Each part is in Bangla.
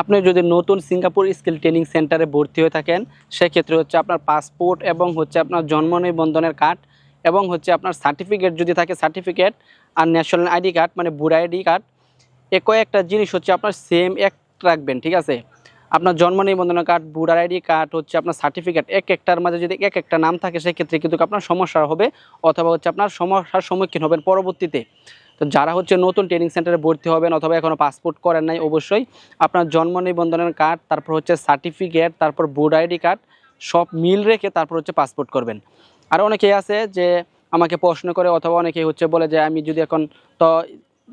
আপনি যদি নতুন সিঙ্গাপুর স্কিল ট্রেনিং সেন্টারে ভর্তি হয়ে থাকেন, সেক্ষেত্রে হচ্ছে আপনার পাসপোর্ট এবং হচ্ছে আপনার জন্ম নিবন্ধনের কার্ড এবং হচ্ছে আপনার সার্টিফিকেট যদি থাকে সার্টিফিকেট আর ন্যাশনাল আইডি কার্ড মানে বুড়া আইডি কার্ড, এ কয়েকটা জিনিস হচ্ছে আপনার সেম এক রাখবেন, ঠিক আছে? আপনার জন্ম নিবন্ধনের কার্ড বুড়ার আইডি কার্ড, হচ্ছে আপনার সার্টিফিকেট, এক একটার মাঝে যদি এক একটা নাম থাকে, সেক্ষেত্রে কিন্তু আপনার সমস্যা হবে অথবা হচ্ছে আপনার সমস্যার সম্মুখীন হবেন পরবর্তীতে। তো যারা হচ্ছে নতুন ট্রেনিং সেন্টারে ভর্তি হবেন অথবা এখনও পাসপোর্ট করেন নাই, অবশ্যই আপনার জন্ম নিবন্ধনের কার্ড তারপর হচ্ছে সার্টিফিকেট তারপর বুড আইডি কার্ড সব মিল রেখে তারপর হচ্ছে পাসপোর্ট করবেন। আর অনেকেই আছে যে আমাকে প্রশ্ন করে অথবা অনেকেই হচ্ছে বলে যে আমি যদি এখন তো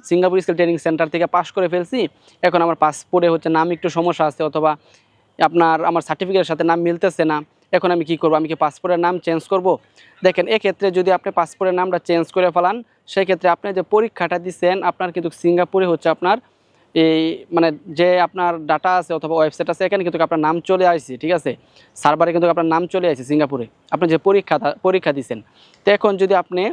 সিঙ্গাপুর স্কিল ট্রেনিং সেন্টার থেকে পাশ করে ফেলছি, এখন আমার পাসপোর্টে হচ্ছে নাম একটু সমস্যা আছে অথবা আপনার, আমার সার্টিফিকেটের সাথে নাম মিলতেছে না। এখন আমি কি করব? আমি কি পাসপোর্টের নাম চেঞ্জ করব? দেখেন, এক্ষেত্রে যদি আপনি পাসপোর্টের নামটা চেঞ্জ করে ফেলান, সেক্ষেত্রে আপনি যে পরীক্ষাটা দিচ্ছেন আপনার কিন্তু সিঙ্গাপুরে হচ্ছে আপনার এই মানে যে আপনার ডাটা আছে অথবা ওয়েবসাইট আছে, এখানে কিন্তু আপনার নাম চলে আসছে, ঠিক আছে? সার্ভারে কিন্তু আপনার নাম চলে আসছে সিঙ্গাপুরে। আপনি যে পরীক্ষা পরীক্ষা দিচ্ছেন তো এখন যদি আপনি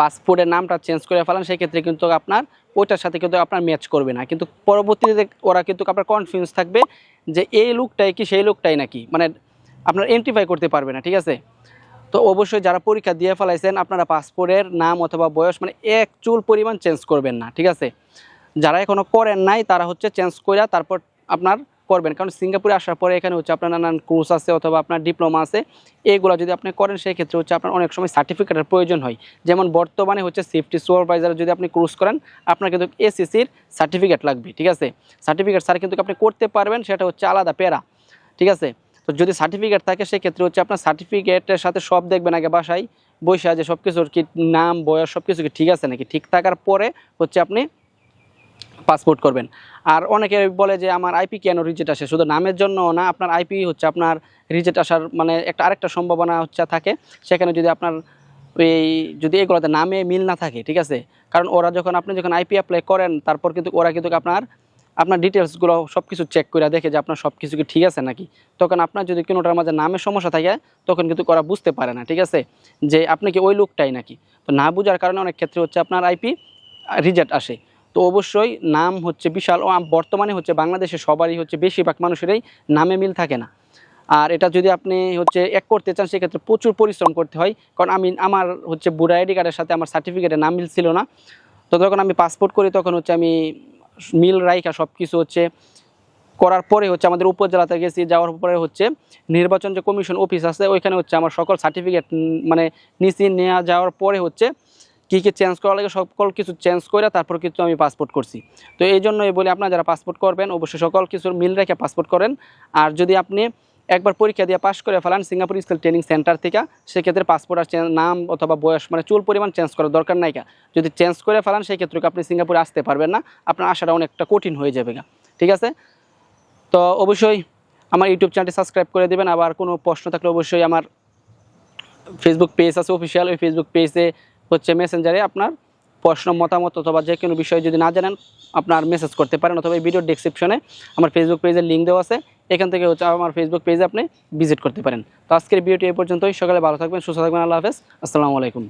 পাসপোর্টের নামটা চেঞ্জ করে ফেলান, সেক্ষেত্রে কিন্তু আপনার ওইটার সাথে কিন্তু আপনার ম্যাচ করবে না। কিন্তু পরবর্তীতে ওরা কিন্তু আপনার কনফিউজ থাকবে যে এই লুকটাই কি, সেই লুকটাই নাকি? মানে আপনার এন্ট্রিফাই করতে পারবে না, ঠিক আছে? তো অবশ্যই যারা পরীক্ষা দিয়ে ফেলাইছেন, আপনারা পাসপোর্টের নাম অথবা বয়স মানে এক চুল পরিমাণ চেঞ্জ করবেন না, ঠিক আছে? যারা এখনও করেন নাই, তারা হচ্ছে চেঞ্জ করে তারপর আপনার করবেন। কারণ সিঙ্গাপুরে আসার পরে এখানে হচ্ছে আপনার নানান কোর্স আছে অথবা আপনার ডিপ্লোমা আছে। এগুলো যদি আপনি করেন সেই ক্ষেত্রে হচ্ছে আপনার অনেক সময় সার্টিফিকেটের প্রয়োজন হয়। যেমন বর্তমানে হচ্ছে সেফটি সুপারভাইজার যদি আপনি কোর্স করেন, আপনার কিন্তু এসিসির সার্টিফিকেট লাগবে, ঠিক আছে? সার্টিফিকেট স্যার কিন্তু আপনি করতে পারবেন, সেটা হচ্ছে আলাদা প্যারা, ঠিক আছে? তো যদি সার্টিফিকেট থাকে, সেক্ষেত্রে হচ্ছে আপনার সার্টিফিকেটের সাথে সব দেখবেন আগে বাসায় বসে যে সব কিছুর কি নাম, বয়স সব কিছু কি ঠিক আছে নাকি? ঠিক থাকার পরে হচ্ছে আপনি পাসপোর্ট করবেন। আর অনেকে বলে যে আমার আইপি কেন রিজেক্ট আসে? শুধু নামের জন্য না, আপনার আইপি হচ্ছে আপনার রিজেক্ট আসার মানে একটা আরেকটা সম্ভাবনা হচ্ছে থাকে। সেখানে যদি আপনার এই যদি এগুলোতে নামে মিল না থাকে, ঠিক আছে? কারণ ওরা যখন আপনি যখন আইপি অ্যাপ্লাই করেন, তারপর কিন্তু ওরা কিন্তু আপনার আপনার ডিটেলসগুলো সব কিছু চেক করে দেখে যে আপনার সব কিছু কি ঠিক আছে নাকি? তখন আপনার যদি কোনোটার মাঝে নামের সমস্যা থাকে, তখন কিন্তু ওরা বুঝতে পারে না, ঠিক আছে? যে আপনি কি ওই লোকটাই নাকি? তো না বোঝার কারণে অনেক ক্ষেত্রে হচ্ছে আপনার আইপি রিজেক্ট আসে। তো অবশ্যই নাম হচ্ছে বিশাল ও বর্তমানে হচ্ছে বাংলাদেশে সবারই হচ্ছে বেশিরভাগ মানুষেরই নামে মিল থাকে না। আর এটা যদি আপনি হচ্ছে এক করতে চান, সেক্ষেত্রে প্রচুর পরিশ্রম করতে হয়। কারণ আমি, আমার হচ্ছে বুড়া আইডি কার্ডের সাথে আমার সার্টিফিকেটের নাম মিল ছিল না। তো যখন আমি পাসপোর্ট করি, তখন হচ্ছে আমি মিল রাইখা সব কিছু হচ্ছে করার পরে হচ্ছে আমাদের উপজেলাতে গেছি যাওয়ার পরে হচ্ছে নির্বাচন যে কমিশন অফিস আছে, ওইখানে হচ্ছে আমার সকল সার্টিফিকেট মানে নিচে নেওয়া যাওয়ার পরে হচ্ছে কী কী চেঞ্জ করা লাগে, সকল কিছু চেঞ্জ করে তারপর কিন্তু আমি পাসপোর্ট করছি। তো এই জন্যই বলি, আপনারা যারা পাসপোর্ট করবেন, অবশ্যই সকল কিছুর মিল রেখে পাসপোর্ট করেন। আর যদি আপনি একবার পরীক্ষা দিয়ে পাশ করে ফেলান সিঙ্গাপুর স্কিল ট্রেনিং সেন্টার থেকে। সেক্ষেত্রে পাসপোর্ট আর নাম অথবা বয়স মানে চুল পরিমাণ চেঞ্জ করার দরকার নাই যদি চেঞ্জ করে ফেলান সেই ক্ষেত্রে আপনি সিঙ্গাপুরে আসতে পারবেন না। আপনার আসাটা অনেকটা কঠিন হয়ে যাবে ঠিক আছে? তো অবশ্যই আমার ইউটিউব চ্যানেলটি সাবস্ক্রাইব করে দেবেন। আবার কোনো প্রশ্ন থাকলে অবশ্যই আমার ফেসবুক পেজ আছে অফিসিয়াল ওই ফেসবুক পেজে হচ্ছে মেসেঞ্জারে আপনার প্রশ্ন, মতামত অথবা যে কোনো বিষয়ে যদি না জানেন, আপনার মেসেজ করতে পারেন অথবা এই ভিডিও ডিসক্রিপশনে আমার ফেসবুক পেজের লিঙ্ক দেওয়া আছে। এখান থেকে হচ্ছে আমার ফেসবুক পেজে আপনি ভিজিট করতে পারেন। তো আজকের ভিডিওটি এ পর্যন্তই। সকালে ভালো থাকবেন, সুস্থ থাকবেন, আল্লাহ হাফেজ। আসসালামু আলাইকুম।